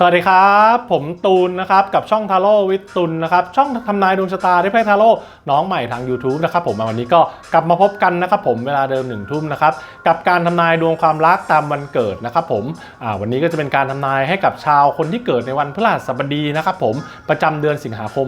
สวัสดีครับ ผมตูนนะครับกับช่องทาโร่วิทตุนนะครับช่องทำนายดวงชะตาที่ไพ่ทาโร่น้องใหม่ทาง YouTube นะครับผมวันนี้ก็กลับมาพบกันนะครับผมเวลาเดิมหนึ่งทุ่มนะครับกับการทำนายดวงความรักตามวันเกิดนะครับผมวันนี้ก็จะเป็นการทำนายให้กับชาวคนที่เกิดในวันพฤหัสบดีนะครับผมประจำเดือนสิงหาคม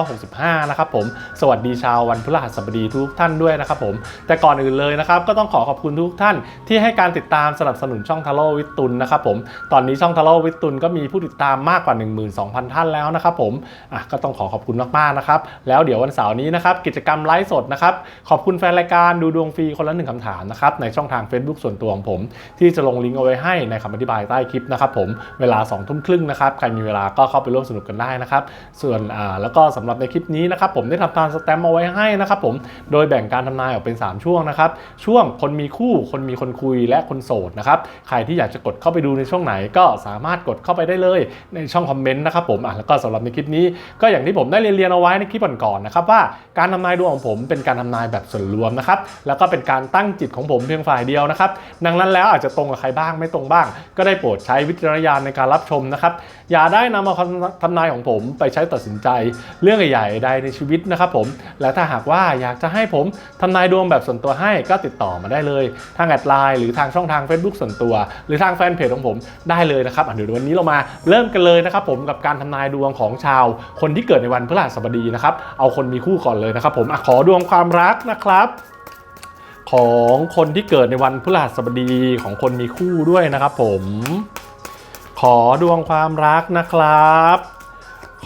2565 นะครับผมสวัสดีชาววันพฤหัสบดีทุกท่านด้วยนะครับผมแต่ก่อนอื่นเลยนะครับก็ต้องขอขอบคุณทุกท่านที่ให้การติดตามสนับสนุนช่องทาโร่วิทตุนนะครับผมตอนนี้ช่องทาโร่วิทตุนก็มีผู้ติดตามมากกว่า 12,000 ท่านแล้วนะครับผมอะก็ต้องขอขอบคุณมากๆนะครับ แล้วเดี๋ยววันเสาร์นี้นะครับกิจกรรมไลฟ์สดนะครับขอบคุณแฟนรายการดูดวงฟรีคนละหนึ่งคำถามนะครับในช่องทาง Facebook ส่วนตัวของผม ที่จะลงลิงก์เอาไว้ให้ในคำอธิบายใต้คลิปนะครับผมเวลา2ทุ่มครึ่งนะครับใครมีเวลาก็เข้าไปร่วมสนุกกันได้นะครับส่วนอ่าแล้วก็สำหรับในคลิปนี้นะครับผมได้ทำการสแตมป์เอาไว้ให้นะครับผมโดยแบ่งการทำนายออกเป็น 3 ช่วงนะครับช่วงคนมีคู่คนมีคนคุยและคนโสดนะครับใครที่อยากจะกดเข้าไปดูในช่วงไหนก็สามารถกดเข้าไปได้เลยในช่องคอมเมนต์นะครับผมอะแล้วก็สำหรับในคลิปนี้ก็อย่างที่ผมได้เรียนเอาไว้ในคลิปก่อนๆนะครับว่าการทำนายดวงของผมเป็นการทำนายแบบส่วนรวมนะครับแล้วก็เป็นการตั้งจิตของผมเพียงฝ่ายเดียวนะครับดังนั้นแล้วอาจจะตรงกับใครบ้างไม่ตรงบ้าง ก็ได้โปรดใช้วิจารณญาณในการรับชมนะครับอย่าได้นำเอาทำนายของผมไปใช้ตัดสินใจเรื่องใหญ่ๆใดในชีวิตนะครับผมและถ้าหากว่าอยากจะให้ผมทำนายดวงแบบส่วนตัวให้ก็ติดต่อมาได้เลย ทางแอดไลน์หรือทางช่องทาง Facebook ส่วนตัว หรือทางแฟนเพจของผมได้เลยนะครับอะเดี๋ยววันนี้เรามาาเริ่มกันเลยนะครับผมกับการทำนายดวงของชาว คนที่เกิดในวันพฤหัสบดีนะครับเอาคนมีคู่ก่อนเลยนะครับผมอขอดวงความรักนะครับ ของคนที่เกิดในวันพฤหัสบดีของคนมีคู่ด้วยนะครับผม ขอดวงความรักนะครับ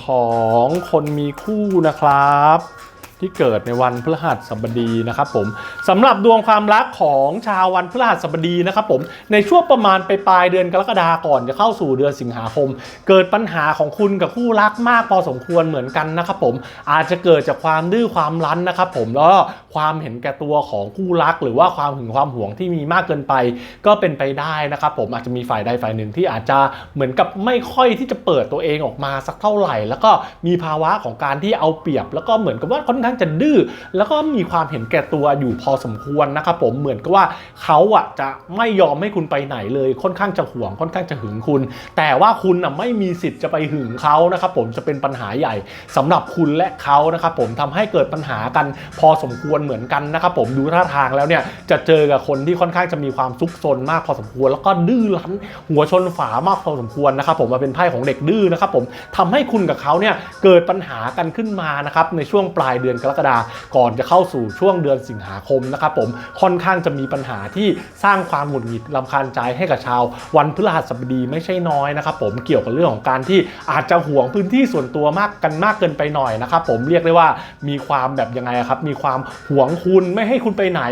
ของคนมีคู่นะครับ ที่เกิดในวันพฤหัสบดีนะครับผมสำหรับดวงความรักของชาววันพฤหัสบดีนะครับผมในช่วงประมาณไปปลายเดือนกรกฎาก่อนจะเข้าสู่เดือนสิงหาคม เกิดปัญหาของคุณกับคู่รักมากพอสมควรเหมือนกันนะครับผมอาจจะเกิดจากความดื้อความรั้นนะครับผมแล้วก็ความเห็นแก่ตัวของคู่รัก หรือว่าความหึงความหวงที่มีมากเกินไป ก็เป็นไปได้นะครับผมอาจจะมีฝ่ายใดฝ่ายหนึ่งที่อาจจะเหมือนกับไม่ค่อยที่จะเปิดตัวเองออกมาสักเท่าไหร่ แล้วก็มีภาวะของการที่เอาเปรียบ แล้วก็เหมือนกับว่าค่อนข้างจะดื้อแล้วก็มีความเห็นแก่ตัวอยู่พอสมควรนะครับผมเหมือนกับว่าเขาอะจะไม่ยอมให้คุณไปไหนเลย ค่อนข้างจะห่วงค่อนข้างจะหึงคุณ แต่ว่าคุณอะไม่มีสิทธิ์จะไปหึงเขานะครับผมจะเป็นปัญหาใหญ่สำหรับคุณและเขานะครับผมทำให้เกิดปัญหากันพอสมควรเหมือนกันนะครับผมดูท่าทางแล้วเนี่ยจะเจอกับคนที่ค่อนข้างจะมีความซุกซนมากพอสมควร แล้วก็ดื้อรั้นหัวชนฝามากพอสมควรนะครับผมมาเป็นไพ่ของเด็กดื้อนะครับผมทำให้คุณกับเขาเนี่ยเกิดปัญหากันขึ้นมานะครับในช่วงปลายเดือนกรกฎาก่อนจะเข้าสู่ช่วงเดือนสิงหาคมนะครับผมค่อนข้างจะมีปัญหาที่สร้างความหงุดหงิดลำคาญใจให้กับชาว วันพฤหัสบดีไม่ใช่น้อยนะครับผมเกี่ยวกับเรื่องของการที่อาจจะห่วงพื้นที่ส่วนตัวมากกันมากเกินไปหน่อยนะครับผมเรียกได้ว่ามีความแบบยังไงครับมีความห่วงคุณไม่ให้คุณไปไหน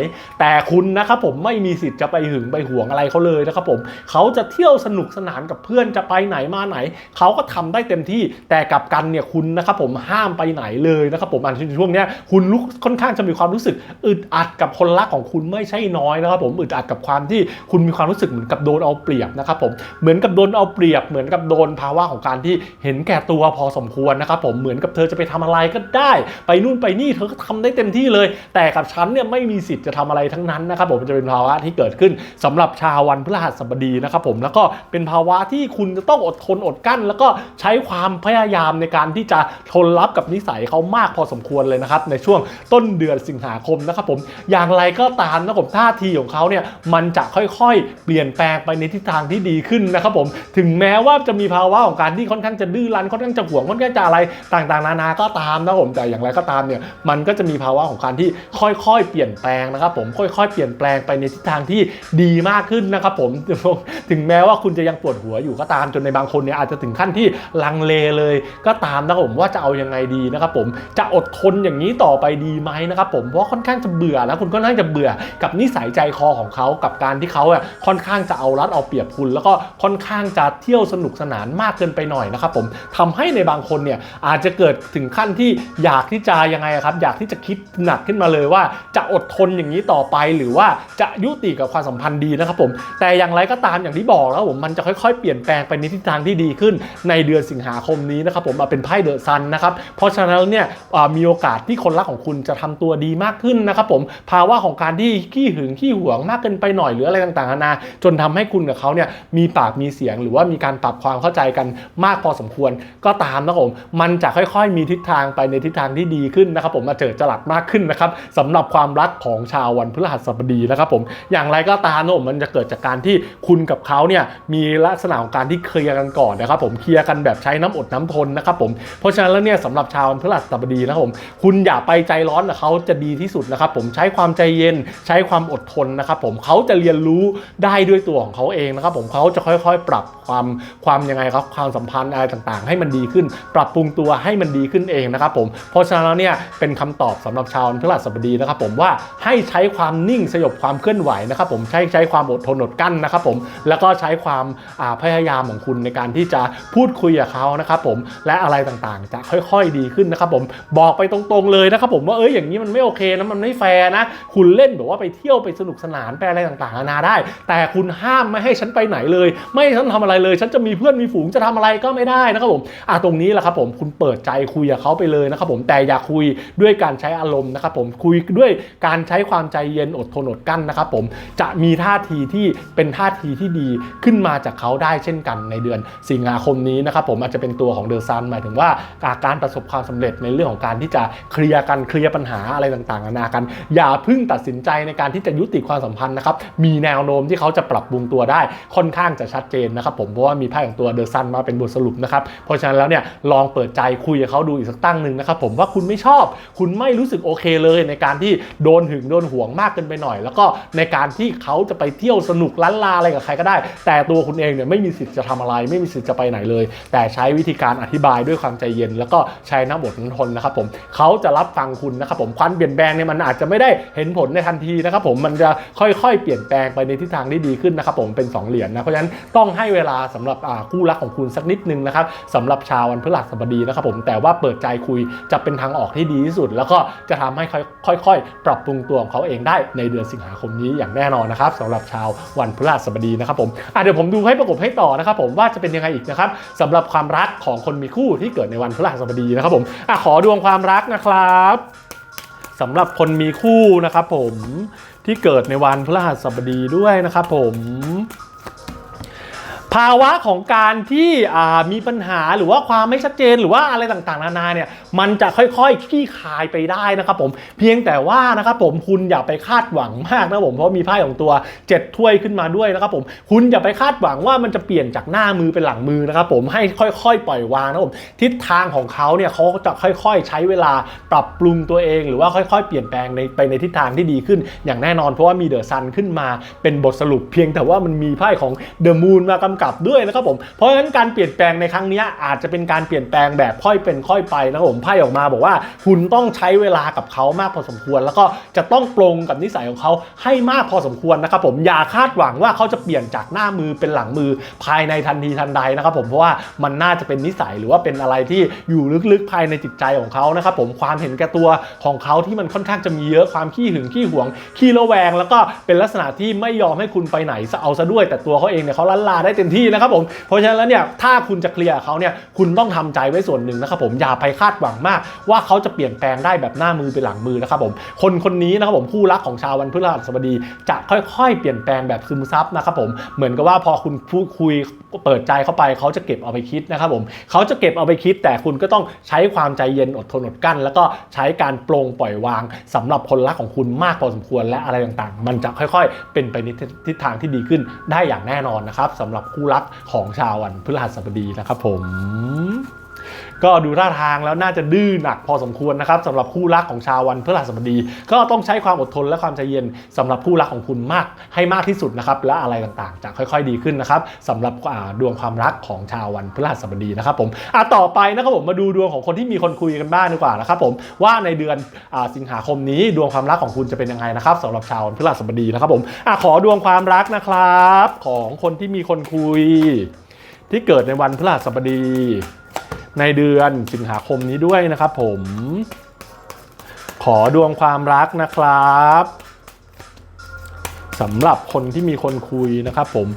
แต่คุณนะครับผมไม่มีสิทธิ์จะไปหึงไปห่วงอะไรเขาเลยนะครับผมเขาจะเที่ยวสนุกสนานกับเพื่อนจะไปไหนมาไหนเขาก็ทำได้เต็มที่แต่กับกันเนี่ยคุณนะครับผมห้ามไปไหนเลยนะครับผมอันช่วงเนี้ยคุณลุกค่อนข้างจะมีความรู้สึกอึดอัดกับคนรักของคุณไม่ใช่น้อยนะครับผมอึดอัดกับความที่คุณมีความรู้สึกเหมือนกับโดนเอาเปรียบนะครับผมเหมือนกับโดนเอาเปรียบ เหมือนกับโดนภาวะของการที่เห็นแก่ตัวพอสมควรนะครับผมเหมือนกับเธอจะไปทำอะไรก็ได้ ไปนู่นไปนี่เธอก็ทำได้เต็มที่เลย แต่กับฉันเนี่ยไม่มีสิทธิ์จะทำอะไรทั้งนั้นนะครับผมจะเป็นภาวะที่เกิดขึ้นสำหรับชาววันพฤหัสบดีนะครับผมแล้วก็เป็นภาวะที่คุณจะต้องอดทนอดกั้น แล้วก็ใช้ความพยายามในการที่จะทนรับกับนิสัยเขามากพอสมควรเลยนะครับในช่วงต้นเดือนสิงหาคมนะครับผมอย่างไรก็ตามนะผมท่าทีของเขาเนี่ยมันจะค่อยๆ เปลี่ยนแปลงไปในทิศทางที่ดีขึ้นนะครับผมถึงแม้ว่าจะมีภาวะของการที่ค่อนข้างจะดื้อรั้นค่อนข้างจะห่วงค่อนข้างจะอะไรต่างๆ นานาก็ตามนะผมแต่อย่างไรก็ตามเนี่ยมันก็จะมีภาวะของการที่ค่อยๆ เปลี่ยนแปลงนะครับผมค่อยๆ เปลี่ยนแปลงไปในทิศทางที่ดีมากขึ้นนะครับผมถึงแม้ว่าคุณจะยังปวดหัวอยู่ก็ตามจนในบางคนเนี่ยอาจจะถึงขั้นที่ลังเลเลย ก็ตามนะครับผมว่าจะเอายังไงดีนะครับผมจะอดทนอย่างางนี้ต่อไปดีไหมนะครับผมเพราะค่อนข้างจะเบื่อแล้วคุณค่อนข้างจะเบื่อกับนิสัยใจคอของเขากับการที่เขาอะค่อนข้างจะเอารัดเอาเปรียบคุณ แล้วก็ค่อนข้างจะเที่ยวสนุกสนานมากเกินไปหน่อยนะครับผมทำให้ในบางคนเนี่ยอาจจะเกิดถึงขั้นที่อยากที่จะยังไงครับอยากที่จะคิดหนักขึ้นมาเลยว่าจะอดทนอย่างนี้ต่อไปหรือว่าจะยุติกับความสัมพันธ์ดีนะครับผมแต่อย่างไรก็ตามอย่างที่บอกแล้วผมมันจะค่อยๆ เปลี่ยนแปลงไปในทิศทางที่ดีขึ้นในเดือนสิงหาคมนี้นะครับผมเป็นไพ่เดอะซันนะครับเพราะฉะนั้นเนี่ยมีโอกาสที่คนรักของคุณจะทำตัวดีมากขึ้นนะครับผมภาวะของการที่ขี้หึงขี้หวงมากเกินไปหน่อยหรืออะไรต่างๆนานาจนทำให้คุณกับเขาเนี่ยมีปากมีเสียง หรือว่ามีการปรับความเข้าใจกันมากพอสมควรก็ตามนะครับผมมันจะค่อยๆ มีทิศทางไปในทิศทางที่ดีขึ้นนะครับผมมาเจอจรัสมากขึ้นนะครับสำหรับความรักของชาววันพฤหัสบดีนะครับผมอย่างไรก็ตามนะผมมันจะเกิดจากการที่คุณกับเขาเนี่ยมีลักษณะของการที่เคลียร์กันก่อนนะครับผมเคลียร์กันแบบใช้น้ำอดน้ำทนนะครับผมเพราะฉะนั้นแล้วเนี่ยสำหรับชาววันพฤหัสบดีนะครับผมคุณณอย่าไปใจร้อนกับเขาจะดีที่สุดนะครับผมใช้ความใจเย็นใช้ความอดทนนะครับผมเขาจะเรียนรู้ได้ด้วยตัวของเขาเองนะครับผมเขาจะค่อยๆ ปรับความความยังไงครับความสัมพันธ์อะไรต่างๆ ให้มันดีขึ้น ปรับปรุงตัวให้มันดีขึ้นเองนะครับผมเพราะฉะนั้นแล้วเนี่ยเป็นคำตอบสำหรับชาววันพฤหัสบดีนะครับผมว่าให้ใช้ความนิ่งสยบความเคลื่อนไหวนะครับผมใช้ใช้ความอดทนอดกั้นนะครับผมแล้วก็ใช้ความาพยายามของคุณในการที่จะพูดคุยกับเขานะครับผมและอะไรต่างๆ จะค่อยๆดีขึ้นนะครับผมบอกไปตรงๆเลยนะครับผมว่าเอ้ยอย่างนี้มันไม่โอเคนะมันไม่แฟร์นะ คุณเล่นแบบว่าไปเที่ยวไปสนุกสนานไปอะไรต่างๆนานาได้ แต่คุณห้ามไม่ให้ฉันไปไหนเลย ไม่ให้ฉันทำอะไรเลย ฉันจะมีเพื่อนมีฝูงจะทำอะไรก็ไม่ได้นะครับผมอะตรงนี้แหละครับผมคุณเปิดใจคุยกับเขาไปเลยนะครับผมแต่อย่าคุยด้วยการใช้อารมณ์นะครับผมคุยด้วยการใช้ความใจเย็นอดทนอดกั้นนะครับผมจะมีท่าทีที่เป็นท่าทีที่ดีขึ้นมาจากเขาได้เช่นกันในเดือนสิงหาคมนี้นะครับผมอาจจะเป็นตัวของเดอะซันหมายถึงว่าการประสบความสำเร็จในเรื่องของการที่จะเคลียร์กันเคลียร์ปัญหาอะไรต่างๆนานากัน อย่าพิ่งตัดสินใจในการที่จะยุติความสัมพันธ์นะครับมีแนวโน้มที่เขาจะปรับปรุงตัวได้ค่อนข้างจะชัดเจนนะครับผมเพราะว่ามีไพ่ของตัวเดอะซันมาเป็นบทสรุปนะครับเพราะฉะนั้นแล้วเนี่ยลองเปิดใจคุยกับเขาดูอีกสักตั้งหนึ่งนะครับผมว่าคุณไม่ชอบ คุณไม่รู้สึกโอเคเลยในการที่โดนหึงโดนห่วงมากเกินไปหน่อย แล้วก็ในการที่เขาจะไปเที่ยวสนุกล้านลาอะไรกับใครก็ได้ แต่ตัวคุณเองเนี่ยไม่มีสิทธิ์จะทำอะไร ไม่มีสิทธิ์จะไปไหนเลย แต่ใช้วิธีการอธิบายด้วยความใจเย็น แล้วก็ใช้น้ำบทน้ำทนนะครับผมเขาจะรับฟังคุณนะครับผมความเปลี่ยนแปลงเนี่ยมันอาจจะไม่ได้เห็นผลในทันทีนะครับผมมันจะค่อยๆ เปลี่ยนแปลงไปในทิศทางที่ดีขึ้นนะครับผมเป็นสองเหรียญนะเพราะฉะนั้นต้องให้เวลาสำหรับคู่รักของคุณสักนิดนึงนะครับสำหรับชาววันพฤหัสบดีนะครับผมแต่ว่าเปิดใจคุยจะเป็นทางออกที่ดีที่สุด แล้วก็จะทำให้ค่อยๆ ปรับปรุงตัวของเขาเองได้ในเดือนสิงหาคมนี้อย่างแน่นอนนะครับสำหรับชาววันพฤหัสบดีนะครับผมเดี๋ยวผมดูให้ประกบให้ต่อนะครับผมว่าจะเป็นยังไงอีกนะครับสำหรับความรักของคนมีคู่ที่เกิดในวันพฤหัสบดีนะครับผมอขอดวงความรักนะครับสำหรับคนมีคู่นะครับผมที่เกิดในวันพฤหัสบดีด้วยนะครับผม ภาวะของการที่มีปัญหาหรือว่าความไม่ชัดเจนหรือว่าอะไรต่างๆ นานาเนี่ยมันจะค่อยๆคลี่คลายไปได้นะครับผมเพียงแต่ว่านะครับผมคุณอย่าไปคาดหวังมากนะผมเพราะมีไพ่ของตัวเจ็ดถ้วยขึ้นมาด้วยนะครับผมคุณอย่าไปคาดหวังว่ามันจะเปลี่ยนจากหน้ามือเป็นหลังมือนะครับผมให้ค่อยๆ ปล่อยวางนะผมทิศทางของเขาเนี่ยเขาจะค่อยๆ ใช้เวลาปรับปรุงตัวเอง หรือว่าค่อยๆ เปลี่ยนแปลงในไปในทิศทางที่ดีขึ้น อย่างแน่นอนเพราะว่ามีเดอะซันขึ้นมาเป็นบทสรุปเพียงแต่ว่ามันมีไพ่ของเดอะมูนมากำกับด้วยนะครับผมเพราะฉะนั้นการเปลี่ยนแปลงในครั้งนี้อาจจะเป็นการเปลี่ยนแปลงแบบค่อยเป็นค่อยไปนะครับผมไพ่ออกมาบอกว่า คุณต้องใช้เวลากับเขามากพอสมควร แล้วก็จะต้องปรงกับนิสัยของเขาให้มากพอสมควรนะครับผมอย่าคาดหวังว่าเขาจะเปลี่ยนจากหน้ามือเป็นหลังมือภายในทันทีทันใดนะครับผมเพราะว่ามันน่าจะเป็นนิสัยหรือว่าเป็นอะไรที่อยู่ลึกๆภายในจิตใจของเขานะครับผมความเห็นแก่ตัวของเขาที่มันค่อนข้างจะมีเยอะความขี้หึงขี้หวงขี้ระแวง แล้วก็เป็นลักษณะที่ไม่ยอมให้คุณไปไหนซะเอาซะด้วย แต่ตัวเขาเองเนี่ยเขาลันลาได้เต็มที่นะครับผมเพราะฉะนั้นแล้วเนี่ยถ้าคุณจะเคลียร์เขาเนี่ยคุณต้องทำใจไว้ส่วนหนึ่งนะครับผมอย่าไปคาดหวังมาก ว่าเขาจะเปลี่ยนแปลงได้แบบหน้ามือเป็นหลังมือนะครับผมคนคนนี้นะครับผมคู่รักของชาววันพฤหัสบดี จะค่อยๆ เปลี่ยนแปลงแบบซึมซับนะครับผมเหมือนกับว่าพอคุณพูดคุยเปิดใจเข้าไปเขาจะเก็บเอาไปคิดนะครับผมเขาจะเก็บเอาไปคิด แต่คุณก็ต้องใช้ความใจเย็นอดทนอดกั้น แล้วก็ใช้การปลงปล่อยวางสำหรับคนรักของคุณมากพอสมควรและอะไรต่างๆ มันจะค่อยๆ เป็นไปในทิศทางที่ดีขึ้นได้อย่างแน่นอนนะครับสำหรับคู่รักของชาววันพฤหัสบดีนะครับผม ก็ดูท่าทางแล้วน่าจะดื้อหนักพอสมควรนะครับสำหรับคู่รักของชาววันพฤหัสบดี ก็ต้องใช้ความอดทนและความใจเย็นสำหรับคู่รักของคุณมากให้มากที่สุดนะครับและอะไรต่างๆจะค่อย ๆ ดีขึ้นนะครับสำหรับดวงความรักของชาววันพฤหัสบดีนะครับผมอะต่อไปนะครับผมมาดูดวงของคนที่มีคนคุยกันบ้างดีกว่านะครับผมว่าในเดือนอสิงหาคมนี้ดวงความรักของคุณจะเป็นยังไงนะครับสำหรับชาววันพฤหัสบดีนะครับผมอะขอดวงความรักนะครับ ของคนที่มีคนคุย ที่เกิดในวันพฤหัสบดี ในเดือนสิงหาคมนี้ด้วยนะครับผม ขอดวงความรักนะครับสำหรับคนที่มีคนคุยนะครับผม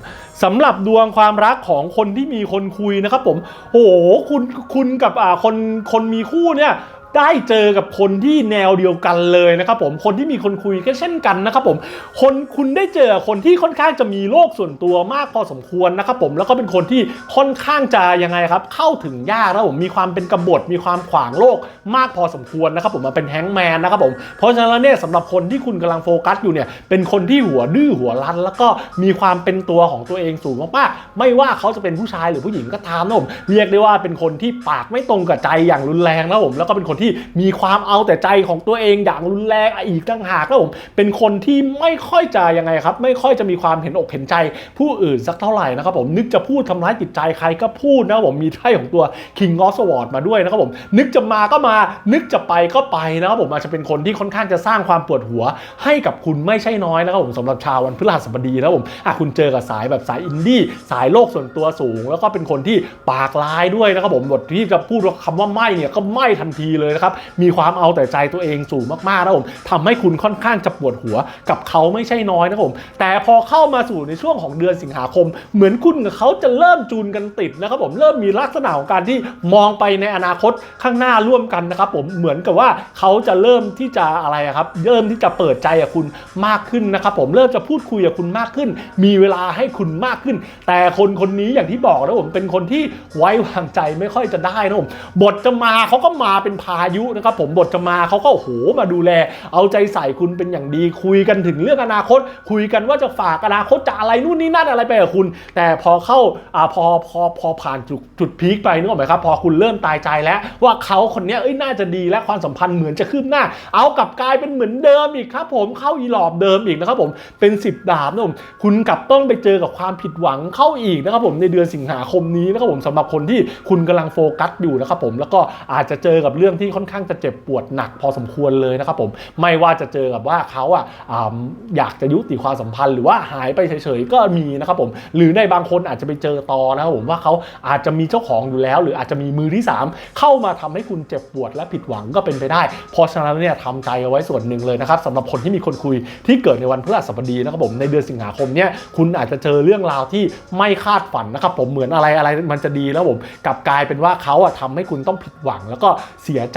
สำหรับดวงความรักของคนที่มีคนคุยนะครับผมโอ้โหคุณคุณกับอ่าคนคนมีคู่เนี่ย ได้เจอกับคนที่แนวเดียวกันเลยนะครับผมคนที่มีคนคุยก็เช่นกันนะครับผมคนคุณได้เจอคนที่ค่อนข้างจะมีโลกส่วนตัวมากพอสมควรนะครับผมแล้วก็เป็นคนที่ค่อนข้างจะยังไงครับ เข้าถึงยากแล้วผมมีความเป็นกบฏมีความขวางโลกมากพอสมควรนะครับผมมาเป็นแฮงแมนนะครับผมเพราะฉะนั้นเนี่ยสำหรับคนที่คุณกำลังโฟกัสอยู่เนี่ยเป็นคนที่หัวดื้อหัวรั้น แล้วก็มีความเป็นตัวของตัวเองสูงมากๆไม่ว่าเขาจะเป็นผู้ชายหรือผู้หญิงก็ตามนะผมเรียกได้ว่าเป็นคนที่ปากไม่ตรงกับใจอย่างรุนแรงนะผมแล้วก็เป็นคนที่มีความเอาแต่ใจของตัวเองอย่างรุนแรงอีกต่างหากนะผมเป็นคนที่ไม่ค่อยจะยังไงครับ ไม่ค่อยจะมีความเห็นอกเห็นใจ ผู้อื่นสักเท่าไหร่นะครับผมนึกจะพูดทำร้ายจิตใจใครก็พูดนะครับผมมีไพ่ของตัว King of Swords มาด้วยนะครับผมนึกจะมาก็มา นึกจะไปก็ไปนะครับผมอาจจะเป็นคนที่ค่อนข้างจะสร้างความปวดหัว ให้กับคุณไม่ใช่น้อยนะครับผมสำหรับชาววันพฤหัสบดีนะครับผมอะคุณเจอกับสายแบบสายอินดี้สายโลกส่วนตัวสูง แล้วก็เป็นคนที่ปากลายด้วยนะครับผมบทที่จะพูดว่าคำว่าไม่เนี่ยก็ไม่ทันทีเลยนะครับ มีความเอาแต่ใจตัวเองสูงมากๆนะผมทำให้คุณค่อนข้างจะปวดหัวกับเขาไม่ใช่น้อยนะครับผม แต่พอเข้ามาสู่ในช่วงของเดือนสิงหาคม เหมือนคุณกับเขาจะเริ่มจูนกันติดนะครับผมเริ่มมีลักษณะของการที่มองไปในอนาคตข้างหน้าร่วมกันนะครับผมเหมือนกับว่าเขาจะเริ่มที่จะอะไรครับเริ่มที่จะเปิดใจกับคุณมากขึ้นนะครับผมเริ่มจะพูดคุยกับคุณมากขึ้น มีเวลาให้คุณมากขึ้น แต่คนคนนี้อย่างที่บอกนะผมเป็นคนที่ไว้วางใจไม่ค่อยจะได้นะผมบทจะมาเขาก็มาเป็นพาายุนะครับผมบทจะมาเขาก็โหมาดูแล เอาใจใส่คุณเป็นอย่างดีคุยกันถึงเรื่องอนาคต คุยกันว่าจะฝากอนาคตจะอะไรนู่นนี่นั่นอะไรไปกับคุณ แต่พอเข้าอ่าพอพอพอผ่านจุดจุดพีคไปนึกออกไหมครับพอคุณเริ่มตายใจแล้วว่าเขาคนนี้เอ้ยน่าจะดีและความสัมพันธ์เหมือนจะคืบหน้า เอากลับกลายเป็นเหมือนเดิมอีกครับผมเข้าอีหลอบเดิมอีกนะครับผมเป็น 10 ดาบนะผมคุณกลับต้องไปเจอกับความผิดหวังเข้าอีกนะครับผมในเดือนสิงหาคมนี้นะครับผมสำหรับคนที่คุณกำลังโฟกัสอยู่นะครับผมแล้วก็อาจจะเจอกับเรื่องที่ค่อนข้างจะเจ็บปวดหนักพอสมควรเลยนะครับผมไม่ว่าจะเจอกับว่าเขาอะอ่าอยากจะยุติความสัมพันธ์ หรือว่าหายไปเฉยๆก็มีนะครับผมหรือในบางคนอาจจะไปเจอตอนะครับผมว่าเขาอาจจะมีเจ้าของอยู่แล้ว หรืออาจจะมีมือที่สามเข้ามาทำให้คุณเจ็บปวดและผิดหวังก็เป็นไปได้ เพราะฉะนั้นเนี่ยทำใจเอาไว้ส่วนหนึ่งเลยนะครับสำหรับคนที่มีคนคุยที่เกิดในวันพฤหัสบดีนะครับผมในเดือนสิงหาคมเนี่ยคุณอาจจะเจอเรื่องราวที่ไม่คาดฝันนะครับผมเหมือนอะไรอะไรมันจะดีแล้วผมกลับกลายเป็นว่าเขาอะทำให้คุณต้องผิดหวังแล้วก็เสียใจ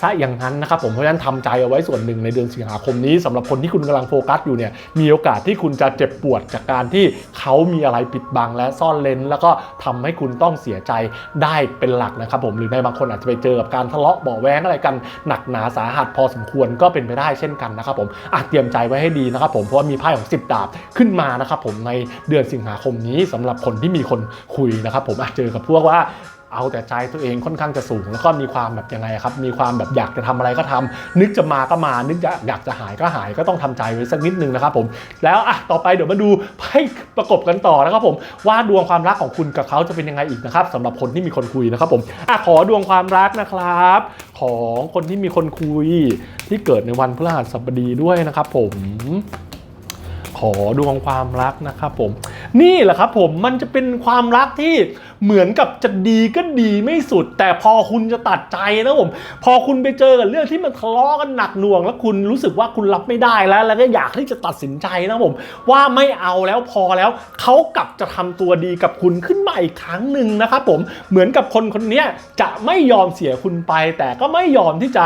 ซะอย่างนั้นนะครับผมเพราะฉะนั้นทำใจเอาไว้ส่วนหนึ่งในเดือนสิงหาคมนี้สำหรับคนที่คุณกำลังโฟกัสอยู่เนี่ยมีโอกาสที่คุณจะเจ็บปวดจากการที่เขามีอะไรปิดบังและซ่อนเลนแล้วก็ทำให้คุณต้องเสียใจได้เป็นหลักนะครับผมหรือในบางคนอาจจะไปเจอกับการทะเลาะเบาะแว้งอะไรกันหนักหนาสาหัสพอสมควรก็เป็นไปได้เช่นกันนะครับผมอาจเตรียมใจไว้ให้ดีนะครับผมเพราะว่ามีไพ่ของ 10 ดาบขึ้นมานะครับผมในเดือนสิงหาคมนี้สำหรับคนที่มีคนคุยนะครับผมอาจเจอกับพวกว่า เอาแต่ใจตัวเองค่อนข้างจะสูง แล้วก็มีความแบบยังไงครับ มีความแบบอยากจะทำอะไรก็ทำนึกจะมาก็มา นึกอยากอยากจะหายก็หายก็ต้องทำใจไว้สักนิดนึงนะครับผม แล้วอะต่อไปเดี๋ยวมาดูไพ่ประกบกันต่อนะครับผม ว่าดวงความรักของคุณกับเขาจะเป็นยังไงอีกนะครับสำหรับคนที่มีคนคุยนะครับผมอะขอดวงความรักนะครับ ของคนที่มีคนคุยที่เกิดในวันพฤหัสบดีด้วยนะครับ ผมขอดวงความรักนะครับผม นี่แหละครับผมมันจะเป็นความรักที่เหมือนกับจะดีก็ดีไม่สุด แต่พอคุณจะตัดใจนะผม พอคุณไปเจอกับเรื่องที่มันทะเลาะกันหนักหน่วง แล้วคุณรู้สึกว่าคุณรับไม่ได้แล้ว แล้วก็อยากที่จะตัดสินใจนะผม ว่าไม่เอาแล้วพอแล้วเขากลับจะทำตัวดีกับคุณขึ้นมาอีกครั้งหนึ่งนะครับผมเหมือนกับคนคนนี้จะไม่ยอมเสียคุณไป แต่ก็ไม่ยอมที่จะ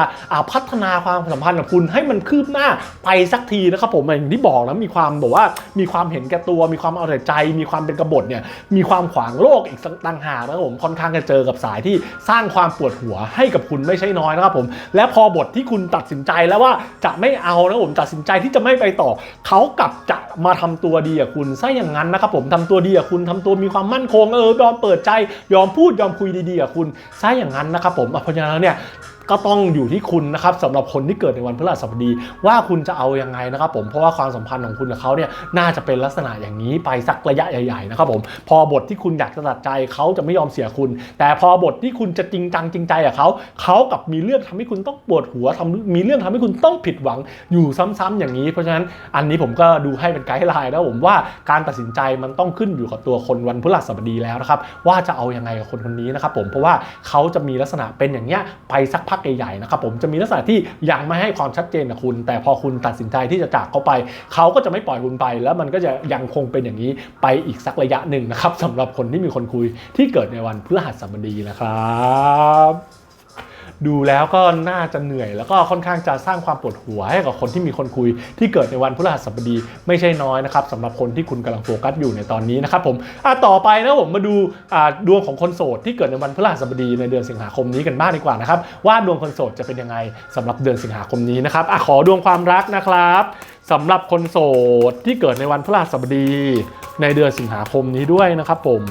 พัฒนาความสัมพันธ์กับคุณให้มันคืบหน้าไปสักทีนะครับผมอย่างที่บอกแล้วมีความแบบว่ามีความเห็นแก่ตัว มีความเอาแต่ใจ มีความเป็นกบฏเนี่ยมีความขวางโลกอีกสักต่างหากนะครับผมค่อนข้างจะเจอกับสายที่สร้างความปวดหัวให้กับคุณไม่ใช่น้อยนะครับผม และพอบทที่คุณตัดสินใจแล้วว่าจะไม่เอานะผมตัดสินใจที่จะไม่ไปต่อ เขากลับจะมาทำตัวดีกับคุณซะอย่างนั้นนะครับผมทำตัวดีกับคุณทำตัวมีความมั่นคงเออยอมเปิดใจ ยอมพูดยอมคุยดีๆกับคุณซะอย่างนั้นนะครับผมอะเพราะฉะนั้นเนี่ย ก็ต้องอยู่ที่คุณนะครับสำหรับคนที่เกิดในวันพฤหัสบดี ว่าคุณจะเอายังไงนะครับผมเพราะว่าความสัมพันธ์ของคุณกับเขาเนี่ยน่าจะเป็นลักษณะอย่างนี้ไปสักระยะใหญ่ๆนะครับผมพอบทที่คุณอยากจะตัดใจเขาจะไม่ยอมเสียคุณ แต่พอบทที่คุณจะจริงจังจริงใจกับเขาเขากับมีเรื่องทำให้คุณต้องปวดหัวทำมีเรื่องทำให้คุณต้องผิดหวังอยู่ซ้ำๆอย่างนี้ เพราะฉะนั้นอันนี้ผมก็ดูให้เป็นไกด์ไลน์นะผมว่าการตัดสินใจมันต้องขึ้นอยู่กับตัวคนวันพฤหัสบดีแล้วนะครับว่าจะเอายังไงกับคนคนนี้นะครับผมเพราะว่าเขาจะมีลักษณะเป็นอย่างเงี้ยไปสักพักใหญ่ๆนะครับผมจะมีลักษณะที่ยังไม่ให้ความชัดเจนกับคุณ แต่พอคุณตัดสินใจที่จะจากเขาไป เขาก็จะไม่ปล่อยคุณไป แล้วมันก็จะยังคงเป็นอย่างนี้ไปอีกสักระยะหนึ่งนะครับสำหรับคนที่มีคนคุยที่เกิดในวันพฤหัสบดีนะครับ ดูแล้วก็น่าจะเหนื่อย แล้วก็ค่อนข้างจะสร้างความปวดหัวให้กับคนที่มีคนคุย ที่เกิดในวันพฤหัสบดีไม่ใช่น้อยนะครับสำหรับคนที่คุณกำลังโฟกัสอยู่ในตอนนี้นะครับผมอะต่อไปนะผมมาดูอ่าดวงของคนโสดที่เกิดในวันพฤหัสบดีในเดือนสิงหาคมนี้กันบ้างดีกว่านะครับว่าดวงคนโสดจะเป็นยังไงสำหรับเดือนสิงหาคมนี้นะครับอะขอดวงความรักนะครับสำหรับคนโสดที่เกิดในวันพฤหัสบดีในเดือนสิงหาคมนี้ด้วยนะครับผม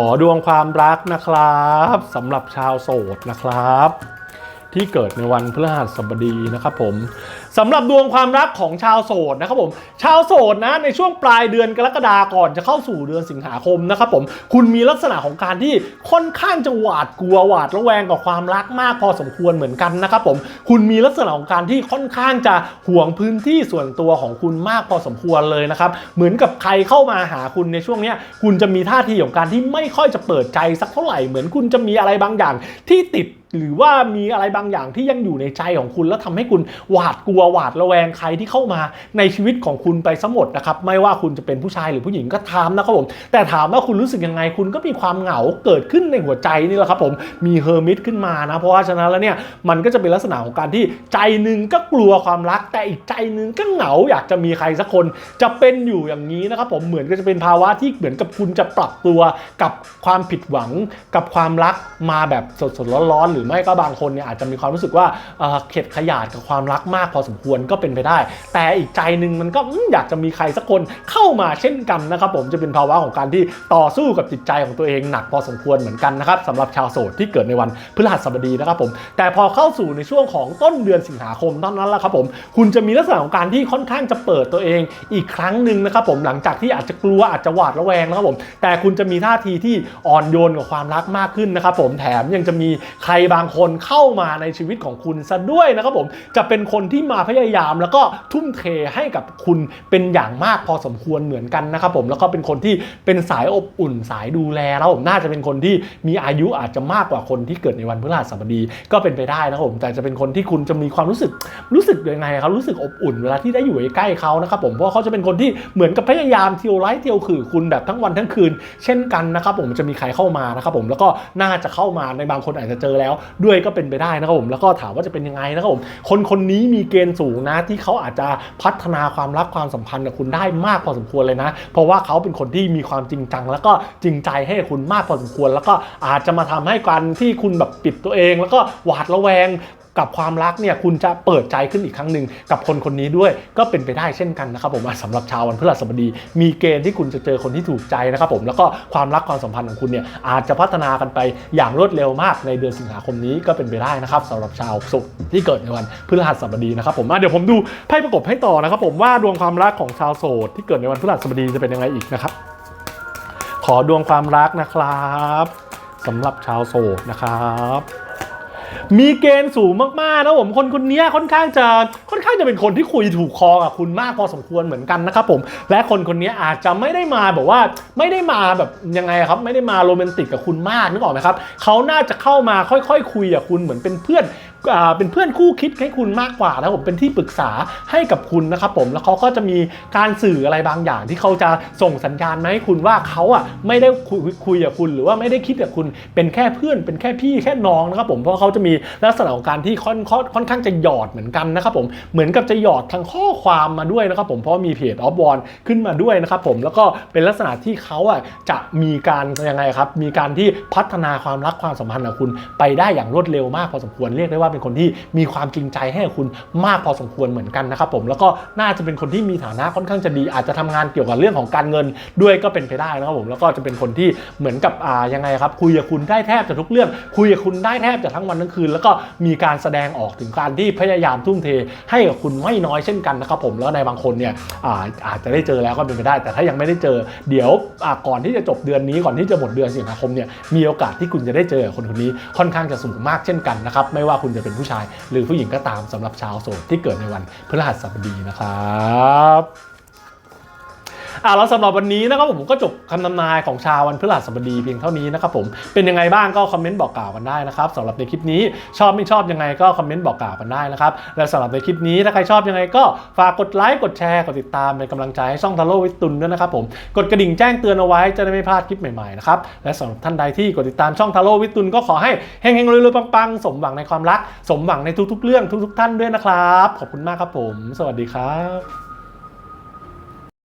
อดวงความรักนะครับสำหรับชาวโสดนะครับ ที่เกิดในวันพฤหัสบดีนะครับผม สำหรับดวงความรักของชาวโสดนะครับผม ชาวโสดนะในช่วงปลายเดือนกรกฎาก่อนจะเข้าสู่เดือนสิงหาคมนะครับผม คุณมีลักษณะของการที่ค่อนข้างจะหวาดกลัวหวาดระแวงกับความรักมากพอสมควรเหมือนกันนะครับผม คุณมีลักษณะของการที่ค่อนข้างจะห่วงพื้นที่ส่วนตัวของคุณมากพอสมควรเลยนะครับ เหมือนกับใครเข้ามาหาคุณในช่วงนี้คุณจะมีท่าทีของการที่ไม่ค่อยจะเปิดใจสักเท่าไหร่เหมือนคุณจะมีอะไรบางอย่างที่ติด หรือว่ามีอะไรบางอย่างที่ยังอยู่ในใจของคุณ แล้วทำให้คุณหวาดกลัวหวาดระแวงใครที่เข้ามาในชีวิตของคุณไปซะหมดนะครับไม่ว่าคุณจะเป็นผู้ชายหรือผู้หญิงก็ตามนะครับผมแต่ถามว่าคุณรู้สึกยังไงคุณก็มีความเหงาเกิดขึ้นในหัวใจนี่แหละครับผมมีเฮอร์มิตขึ้นมานะเพราะว่าฉะนั้นแล้วเนี่ยมันก็จะเป็นลักษณะของการที่ใจหนึ่งก็กลัวความรัก แต่อีกใจหนึ่งก็เหงาอยากจะมีใครสักคนจะเป็นอยู่อย่างนี้นะครับผมเหมือนก็จะเป็นภาวะที่เหมือนกับคุณจะปรับตัวกับความผิดหวังกับความรักมาแบบสดๆร้อนๆหรือไม่ก็บางคนเนี่ยอาจจะมีความรู้สึกว่าเข็ดขยาดกับความรักมากพอสมควรก็เป็นไปได้ แต่อีกใจหนึ่งมันก็อยากจะมีใครสักคนเข้ามาเช่นกันนะครับผมจะเป็นภาวะของการที่ต่อสู้กับจิตใจของตัวเองหนักพอสมควรเหมือนกันนะครับสำหรับชาวโสดที่เกิดในวันพฤหัสบดีนะครับผมแต่พอเข้าสู่ในช่วงของต้นเดือนสิงหาคมเท่านั้นแหละครับผมคุณจะมีลักษณะของการที่ค่อนข้างจะเปิดตัวเองอีกครั้งหนึ่งนะครับผมหลังจากที่อาจจะกลัวอาจจะหวาดระแวงนะครับผมแต่คุณจะมีท่าทีที่อ่อนโยนกับความรักมากขึ้นนะครับผมแถมยังจะมีใครบางคนเข้ามาในชีวิตของคุณซะด้วยนะครับผมจะเป็นคนที่มาพยายามแล้วก็ทุ่มเทให้กับคุณเป็นอย่างมากพอสมควรเหมือนกันนะครับผมแล้วก็เป็นคนที่เป็นสายอบอุ่นสายดูแลแล้วผมน่าจะเป็นคนที่มีอายุอาจจะมากกว่าคนที่เกิดในวันพฤหัสบดีก็เป็นไปได้นะครับผมแต่จะเป็นคนที่คุณจะมีความรู้สึกรู้สึกยังไงครับรู้สึกอบอุ่นเวลาที่ได้อยู่ใกล้เขานะครับผมเพราะเขาจะเป็นคนที่เหมือนกับพยายามเที่ยวไล่เที่ยวขื่อคุณแบบทั้งวันทั้งคืน เช่นกันนะครับผมจะมีใครเข้ามานะครับผมแล้วก็น่าจะเข้ามาในบางคนอาจจะเจอแล้วด้วยก็เป็นไปได้นะครับผมแล้วก็ถามว่าจะเป็นยังไงนะครับผมคนคนนี้มีเกณฑ์สูงนะที่เขาอาจจะพัฒนาความรักความสัมพันธ์กับคุณได้มากพอสมควรเลยนะ เพราะว่าเขาเป็นคนที่มีความจริงจัง แล้วก็จริงใจให้คุณมากพอสมควร แล้วก็อาจจะมาทำให้การที่คุณแบบปิดตัวเอง แล้วก็หวาดระแวง กับความรักเนี่ยคุณจะเปิดใจขึ้นอีกครั้งหนึ่งกับคนคนนี้ด้วยก็เป็นไปได้เช่นกันนะครับผมอะสำหรับชาววันพฤหัสบดี มีเกณฑ์ที่คุณจะเจอคนที่ถูกใจนะครับผมแล้วก็ความรักความสัมพันธ์ของคุณเนี่ยอาจจะพัฒนากันไปอย่างรวดเร็วมากในเดือนสิงหาคมนี้ก็เป็นไปได้นะครับสำหรับชาวศุกร์ที่เกิดในวันพฤหัสบดีนะครับผมเดี๋ยวผมดูไพ่ประกบให้ต่อนะครับผมว่าดวงความรักของชาวโสดที่เกิดในวันพฤหัสบดีจะเป็นยังไงอีกนะครับขอดวงความรักนะครับสำหรับชาวโสดนะครับ มีเกณฑ์สูงมากๆนะผมคนคนนี้ค่อนข้างจะค่อนข้างจะเป็นคนที่คุยถูกคอกับคุณมากพอสมควรเหมือนกันนะครับผม และคนคนนี้อาจจะไม่ได้มาแบบว่าไม่ได้มาแบบยังไงครับ ไม่ได้มาโรแมนติกกับคุณมากนึกออกไหมครับเขาน่าจะเข้ามาค่อยๆ คุยกับคุณเหมือนเป็นเพื่อน เป็นเพื่อนคู่คิดให้คุณมากกว่านะผมเป็นที่ปรึกษาให้กับคุณนะครับผมแล้วเขาก็จะมีการสื่ออะไรบางอย่างที่เขาจะส่งสัญญาณมาให้คุณว่าเขาอะไม่ได้คุยคุยกับคุณหรือว่าไม่ได้คิดกับคุณเป็นแค่เพื่อน เป็นแค่พี่แค่น้องนะครับผมเพราะเขาจะมีลักษณะของการที่ค่อนค่อนค่อนข้างจะหยอดเหมือนกันนะครับผมเหมือนกับจะหยอดทางข้อความมาด้วยนะครับผมเพราะมีเพจออฟบอลขึ้นมาด้วยนะครับผมแล้วก็เป็นลักษณะที่เขาอะจะมีการยังไงครับมีการที่พัฒนาความรักความสัมพันธ์ของคุณไปได้อย่างรวดเร็วมากพอสมควรเรียกได้ว่าเป็นคนที่มีความจริงใจให้คุณมากพอสมควรเหมือนกันนะครับผมแล้วก็น่าจะเป็นคนที่มีฐานะค่อนข้างจะดี อาจจะทำงานเกี่ยวกับเรื่องของการเงินด้วยก็เป็นไปได้นะครับผมแล้วก็จะเป็นคนที่เหมือนกับอ่ายังไงครับคุยกับคุณได้แทบจะทุกเรื่อง คุยกับคุณได้แทบจะทั้งวันทั้งคืน แล้วก็มีการแสดงออกถึงการที่พยายามทุ่มเท ให้กับคุณไม่น้อยเช่นกันนะครับผมแล้วในบางคนเนี่ยอาอาจจะได้เจอแล้วก็เป็นไปได้ แต่ถ้ายังไม่ได้เจอเดี๋ยวอ่าก่อนที่จะจบเดือนนี้ก่อนที่จะหมดเดือนสิงหาคมเนี่ยมีโอกาสที่คุณจะได้เจอคนคนนี้ค่อนข้างจะสูงมากเช่นกันนะครับไม่ว่าคุณจะเป็นผู้ชาย หรือผู้หญิงก็ตามสำหรับชาวโสดที่เกิดในวันพฤหัสบดีนะครับ อ่าแล้วสำหรับวันนี้นะครับผมก็จบคำทำนายของชาววันพฤหัสบดีเพียงเท่านี้นะครับผมเป็นยังไงบ้างก็คอมเมนต์บอกกล่าวกันได้นะครับสำหรับในคลิปนี้ชอบไม่ชอบยังไงก็คอมเมนต์บอกกล่าวกันได้นะครับและสำหรับในคลิปนี้ถ้าใครชอบยังไงก็ฝากกดไลค์กดแชร์กดติดตามเป็นกำลังใจให้ช่องทาโร่วิตุนด้วยนะครับผมกดกระดิ่งแจ้งเตือนเอาไว้จะได้ไม่พลาดคลิปใหม่ๆนะครับและสำหรับท่านใดที่กดติดตามช่องทาโร่วิตุนก็ขอให้เฮงๆรวยๆปังๆสมหวังในความรัก สมหวังในทุกๆ เรื่องทุกๆ ท่านด้วยนะครับ ขอบคุณมากครับผม สวัสดีครับ